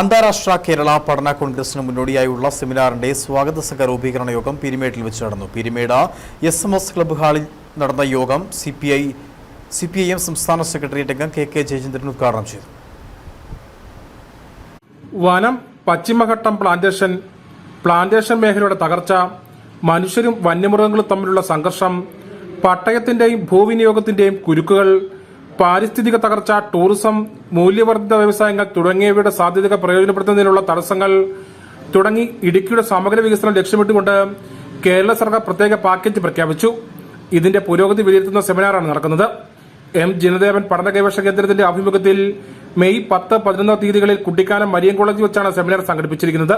അന്താരാഷ്ട്ര കേരള പഠന കോൺഗ്രസിന് മുന്നോടിയായുള്ള സെമിനാറിന്റെ സ്വാഗത സംഘ രൂപീകരണ യോഗം പിരിമേടിൽ വെച്ച് നടന്നു. Peermade S M S club ഹാളിൽ നടന്ന യോഗം C P I C P I M സംസ്ഥാന സെക്രട്ടേറിയറ്റ് അംഗം കെ കെ ജയചന്ദ്രൻ ഉദ്ഘാടനം ചെയ്തു. വനം പശ്ചിമഘട്ടം പ്ലാന്റേഷൻ പ്ലാന്റേഷൻ മേഖലയുടെ തകർച്ച മനുഷ്യരും വന്യമൃഗങ്ങളും തമ്മിലുള്ള സംഘർഷം പട്ടയത്തിന്റെയും ഭൂവിനിയോഗത്തിന്റെയും കുരുക്കുകൾ പാരിസ്ഥിതിക തകർച്ച ടൂറിസം മൂല്യവർദ്ധിത വ്യവസായങ്ങൾ തുടങ്ങിയവയുടെ സാധ്യതകൾ പ്രയോജനപ്പെടുത്തുന്നതിനുള്ള തടസ്സങ്ങൾ തുടങ്ങി ഇടുക്കിയുടെ സമഗ്ര വികസനം ലക്ഷ്യമിട്ടുകൊണ്ട് കേരള സർക്കാർ പ്രത്യേക പാക്കേജ് പ്രഖ്യാപിച്ചു. ഇതിന്റെ പുരോഗതി വിലയിരുത്തുന്ന സെമിനാറാണ് നടക്കുന്നത്. എം ജിനദേവൻ പഠന ഗവേഷണ കേന്ദ്രത്തിന്റെ ആഭിമുഖ്യത്തിൽ മെയ് പത്ത് പതിനൊന്ന് തീയതികളിൽ കുട്ടിക്കാനം മരിയൻ കോളേജിൽ വെച്ചാണ് സെമിനാർ സംഘടിപ്പിച്ചിരിക്കുന്നത്.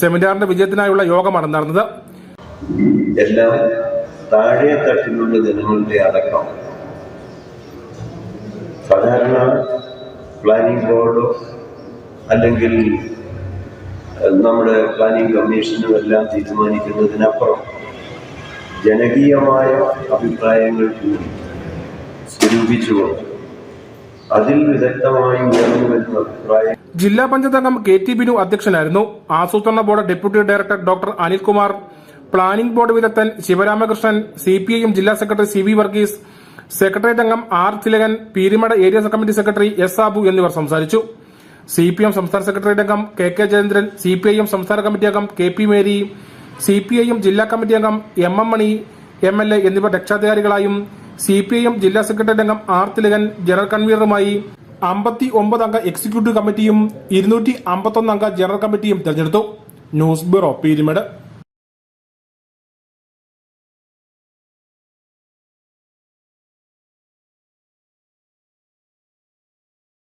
സെമിനാറിന്റെ വിജയത്തിനായുള്ള യോഗമാണ് നടന്നത്. എല്ലാം താഴെ തട്ടിലുള്ള ജനങ്ങളുടെ അടക്കം പ്ലാനിംഗ് ബോർഡോ അല്ലെങ്കിൽ നമ്മുടെ പ്ലാനിംഗ് കമ്മീഷനും എല്ലാം തീരുമാനിക്കുന്നതിനപ്പുറം ജനകീയമായ അഭിപ്രായങ്ങൾ കൂടി സ്വരൂപിച്ചുകൊണ്ട് അതിൽ വിദഗ്ധമായി ഉയർന്നു വരുന്ന അഭിപ്രായം ജില്ലാ പഞ്ചായത്ത് അംഗം കെ ടി ബിനു അധ്യക്ഷനായിരുന്നു. ആസൂത്രണ board deputy director doctor Anilkumar planning board വിദഗ്ധൻ ശിവരാമകൃഷ്ണൻ സി ജില്ലാ സെക്രട്ടറി സി വർഗീസ് സെക്രട്ടേറിയറ്റ് അംഗം R Thilakan Peermade area committee secretary S Abu എന്നിവർ സംസാരിച്ചു. സി പി എം സംസ്ഥാന സെക്രട്ടേറിയറ്റ് അംഗം K K Jayendran C P I M സംസ്ഥാന കമ്മിറ്റി അംഗം K P Mary C P I M ജില്ലാ committee അംഗം M M Mani M L A എന്നിവർ രക്ഷാധികാരികളായും സി പി ഐ എം ജില്ലാ സെക്രട്ടേറിയറ്റ് അംഗം ആർ തിലകൻ ജനറൽ കൺവീനറുമായി അമ്പത്തി ഒമ്പത് അംഗ എക്സിക്യൂട്ടീവ് കമ്മിറ്റിയും ഇരുന്നൂറ്റി അമ്പത്തൊന്ന് അംഗ ജനറൽ കമ്മിറ്റിയും തെരഞ്ഞെടുത്തു. News bureau Peermade.